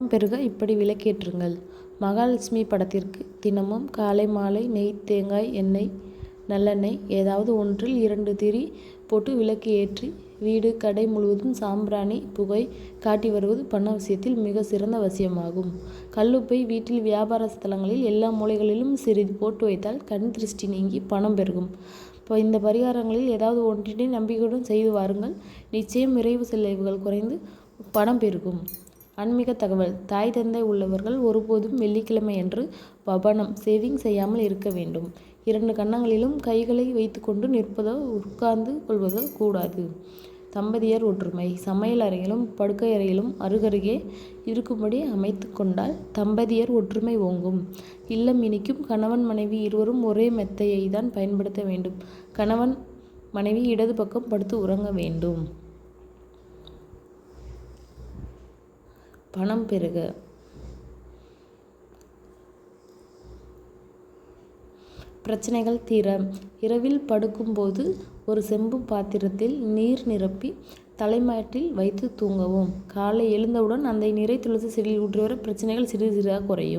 பெருக இப்படி விளக்கேற்றுங்கள் மகாலட்சுமி படத்திற்கு தினமும் காலை மாலை நெய் தேங்காய் எண்ணெய் நல்லெண்ணெய் ஏதாவது ஒன்றில் இரண்டு திரி போட்டு விளக்கு ஏற்றி வீடு கடை முழுவதும் சாம்பிராணி புகை காட்டி வருவது பண விஷயத்தில் மிக சிறந்த வசியமாகும். கல்லுப்பை வீட்டில் வியாபார ஸ்தலங்களில் எல்லா மூலைகளிலும் சிறிது போட்டு வைத்தால் கண் திருஷ்டி நீங்கி பணம் பெருகும். இப்போ இந்த பரிகாரங்களில் ஏதாவது ஒன்றினை நம்பிக்கையுடன் செய்து வாருங்கள் நிச்சயம் விரைவு செலவுகள் குறைந்து பணம் பெருகும். ஆன்மீக தகவல் தாய் தந்தை உள்ளவர்கள் ஒருபோதும் வெள்ளிக்கிழமையன்று பவனம் சேவிங் செய்யாமல் இருக்க வேண்டும். இரண்டு கன்னங்களிலும் கைகளை வைத்துக்கொண்டு நிற்பதோ உட்கார்ந்து கொள்வதோ கூடாது. தம்பதியர் ஒற்றுமை சமையல் அறையிலும் படுக்கையறையிலும் அருகருகே இருக்கும்படி அமைத்து கொண்டால் தம்பதியர் ஒற்றுமை ஓங்கும். இல்லம் இனிக்கும் கணவன் மனைவி இருவரும் ஒரே மெத்தையை தான் பயன்படுத்த வேண்டும். கணவன் மனைவி இடது பக்கம் படுத்து உறங்க வேண்டும். பணம் பெருக பிரச்சனைகள் தீர இரவில் படுக்கும்போது ஒரு செம்பு பாத்திரத்தில் நீர் நிரப்பி தலைமாட்டில் வைத்து தூங்கவும். காலை எழுந்தவுடன் அந்த நீரை துளசி செடியில் ஊற்றி வர பிரச்சனைகள் சிறிது சிறிதாக குறையும்.